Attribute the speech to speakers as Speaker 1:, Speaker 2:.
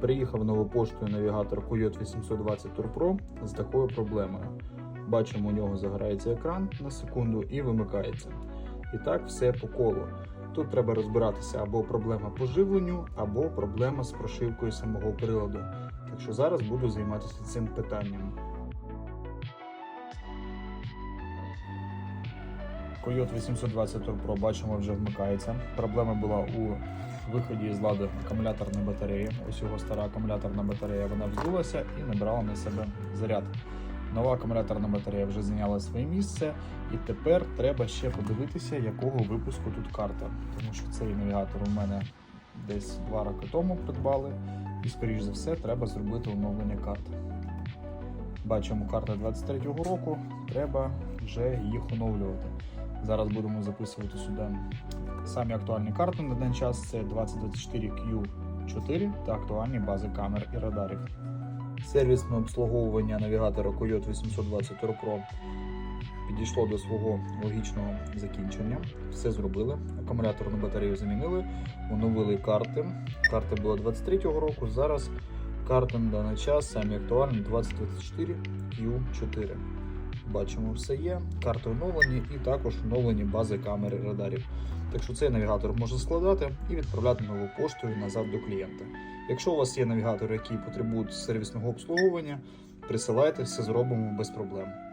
Speaker 1: Приїхав новою поштою навігатор Coyote 820 Tour з такою проблемою. Бачимо, у нього загорається екран на секунду і вимикається. І так все по колу. Тут треба розбиратися або проблема по живленню, або проблема з прошивкою самого приладу. Так що зараз буду займатися цим питанням. Coyote 820 Tour Pro бачимо вже вмикається. Проблема була у виході з ладу акумуляторної батареї. Ось його стара акумуляторна батарея вона вздулася і набирала на себе заряд. Нова акумуляторна батарея вже зайняла своє місце, і тепер треба ще подивитися, якого випуску тут карта. Тому що цей навігатор у мене десь два роки тому придбали, і, скоріш за все, треба зробити оновлення карти. Бачимо карта 23-го року, треба вже їх оновлювати. Зараз будемо записувати сюди самі актуальні карти на даний час. Це 2024Q4 та актуальні бази камер і радарів. Сервісне обслуговування навігатора Coyote 820 Tour Pro підійшло до свого логічного закінчення. Все зробили. Акумуляторну батарею замінили, оновили карти. Карти були 23-го року. Зараз карти на даний час самі актуальні 2024 Q4. Бачимо, все є. Карти оновлені і також оновлені бази камери радарів. Так що цей навігатор можна складати і відправляти нову поштою назад до клієнта. Якщо у вас є навігатори, які потребують сервісного обслуговування, присилайте, все зробимо без проблем.